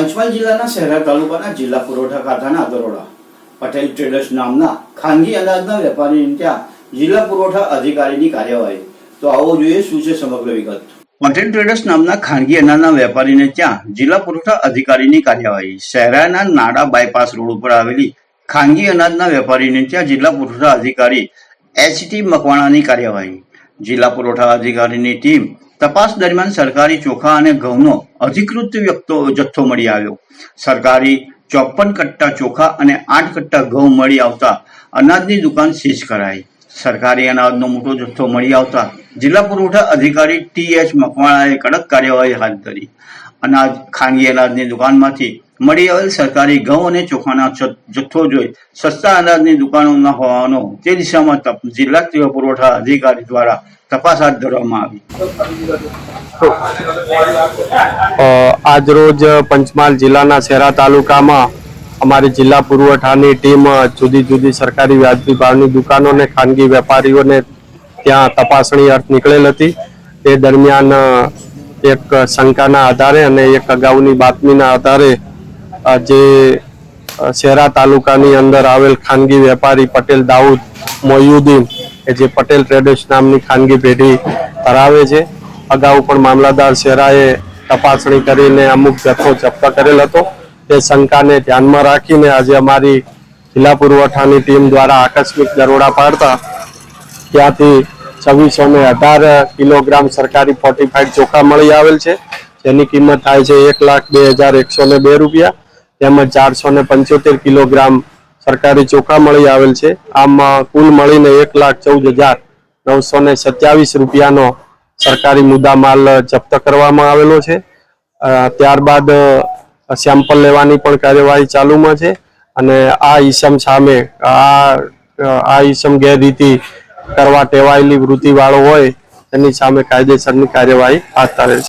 પંચમહાલ જિલ્લાના શહેરા તાલુકાના જિલ્લા પુરવઠા ખાતાના દરોડા પટેલ ટ્રેડર્સ નામના ખાનગી અનાજના વેપારીની ત્યાં જિલ્લા પુરવઠા અધિકારીની કાર્યવાહી. તો આવો જોઈએ શું છે સમગ્ર વિગત. પટેલ ટ્રેડર્સ નામના ખાનગી અનાજના વેપારીને ત્યાં જિલ્લા પુરવઠા અધિકારીની કાર્યવાહી. શહેરાના નાડા બાયપાસ રોડ ઉપર આવેલી ખાનગી અનાજના વેપારીને ત્યાં જિલ્લા પુરવઠા અધિકારી એચ ટી મકવાણાની કાર્યવાહી. જિલ્લા પુરવઠા અધિકારીની ટીમ તપાસ દરમિયાન સરકારી ચોખા અને ઘઉંનો અધિકૃત વ્યક્તો જથ્થો મળી આવ્યો. સરકારી ચોપન કટ્ટા ચોખા અને આઠ કટ્ટા ઘઉં મળી આવતા અનાજની દુકાન સીઝ કરાઈ. સરકારી અનાજનો મોટો જથ્થો મળી આવતા જિલ્લા પુરવઠા અધિકારી ટી એચ મકવાણાએ કડક કાર્યવાહી હાથ ધરી. અનાજ ખાનગી અનાજની દુકાનમાંથી મળી આવેલ સરકારી ઘઉં અને ચોખાના જથ- જથ્થો જોઈ સસ્તા અનાજની દુકાનો ન હોવાનો તે દિશામાં જિલ્લા જિલ્લા પુરવઠા અધિકારી દ્વારા તપાસ હાથ ધરવામાં આવી. આજરોજ પંચમહાલ જિલ્લાના શહેરા તાલુકામાં અમારી જિલ્લા પુરવઠાની ટીમ જુદી જુદી સરકારી વ્યાજબી ભાવની દુકાનો અને ખાનગી વેપારીઓને ત્યાં તપાસણી અર્થ નીકળેલ હતી. તે દરમિયાન એક શંકાના આધારે અને એક અગાઉની બાતમીના આધારે જે શેરા તાલુકાની અંદર આવેલ ખાનગી વેપારી પટેલ દાઉદ મોયુદ્દીન કે જે પટેલ ટ્રેડર્સ નામની ખાનગી પેઢી ધરાવે છે. અગાઉ પણ મામલાદાર શેરાએ તપાસણી કરીને અમુક જથ્થો જપ્ત કરેલ હતો. તે શંકાને ધ્યાનમાં રાખીને આજે અમારી જિલ્લા પુરવઠાની ટીમ દ્વારા આકસ્મિક દરોડા પાડતા ત્યાંથી છવ્વીસો ને અઢાર કિલોગ્રામ સરકારી ફોર્ટિફાઈડ ચોખા મળી આવેલ છે. જેની કિંમત થાય છે એક લાખ બે હજાર એકસો ને બે રૂપિયા. તેમજ ચારસો ને પંચોતેર કિલોગ્રામ સરકારી ચોખા મળી આવેલ છે. આમાં કુલ મળીને એક લાખ ચૌદ હજાર નવસો ને સત્યાવીસ રૂપિયાનો સરકારી મુદ્દા માલ જપ્ત કરવામાં આવેલો છે. ત્યારબાદ સેમ્પલ લેવાની પણ કાર્યવાહી ચાલુમાં છે અને આ ઈસમ સામે, આ આ ઈસમ ગેરરીતિ કરવા ટેવાયેલી વૃત્તિવાળો હોય તેની સામે કાયદેસરની કાર્યવાહી હાથ ધરે છે.